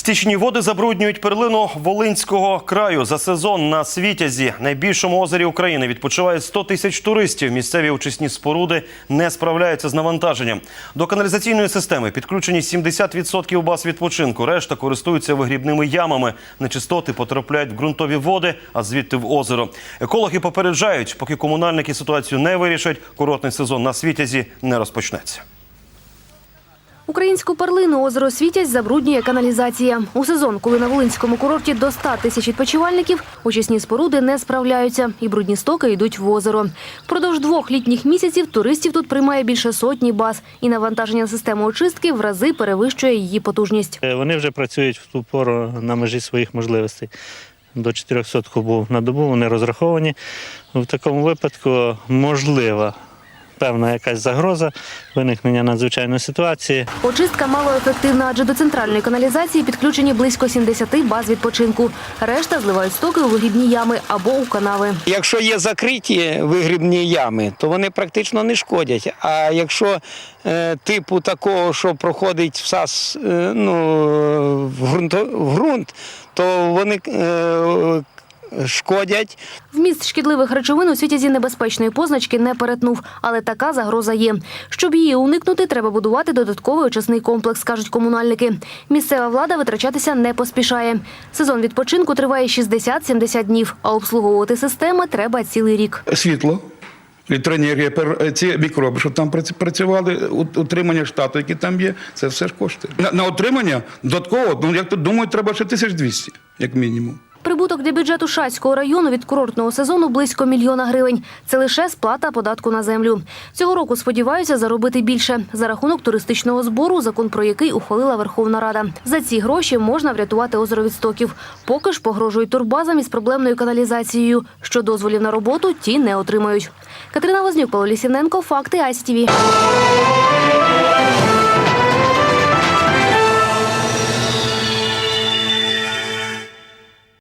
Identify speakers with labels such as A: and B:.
A: Стічні води забруднюють перлину Волинського краю. За сезон на Світязі, найбільшому озері України, відпочиває 100 тисяч туристів. Місцеві очисні споруди не справляються з навантаженням. До каналізаційної системи підключені 70% баз відпочинку. Решта користуються вигрібними ямами. Нечистоти потрапляють в ґрунтові води, а звідти в озеро. Екологи попереджають, поки комунальники ситуацію не вирішать, курортний сезон на Світязі не розпочнеться.
B: Українську перлину озеро Світязь забруднює каналізація. У сезон, коли на Волинському курорті до 100 тисяч відпочивальників, очисні споруди не справляються і брудні стоки йдуть в озеро. Впродовж двох літніх місяців туристів тут приймає більше сотні баз, і навантаження на систему очистки в рази перевищує її потужність.
C: Е, Вони вже працюють в ту пору на межі своїх можливостей. До 400 кубів на добу вони розраховані. В такому випадку можлива певна якась загроза виникнення надзвичайної ситуації.
B: Очистка малоефективна, адже до центральної каналізації підключені близько 70 баз відпочинку. Решта зливають стоки у вигрібні ями або у канави.
D: Якщо є закриті вигрібні ями, то вони практично не шкодять. А якщо е, типу такого, що проходить всас е, ну, в, ґрунт, в ґрунт, то вони е, шкодять.
B: Вміст шкідливих речовин у світязі небезпечної позначки не перетнув, але така загроза є. Щоб її уникнути, треба будувати додатковий очисний комплекс, кажуть комунальники. Місцева влада витрачатися не поспішає. Сезон відпочинку триває 60-70 днів, а обслуговувати системи треба цілий рік.
E: світло, електроенергія, ці мікроби, що там праці- працювали, утримання штату, який там є, це все ж коштує. На, на утримання додатково, ну як тут думаю, треба ще 1200, як мінімум.
B: Прибуток для бюджету Шацького району від курортного сезону близько мільйона гривень. Це лише сплата податку на землю. Цього року сподіваються заробити більше за рахунок туристичного збору, закон про який ухвалила Верховна Рада. За ці гроші можна врятувати озеро від стоків. Поки ж погрожують турбазам із проблемною каналізацією. Що дозволів на роботу ті не отримають. Катерина Вознюк, Павло Лісівненко, факти ICTV.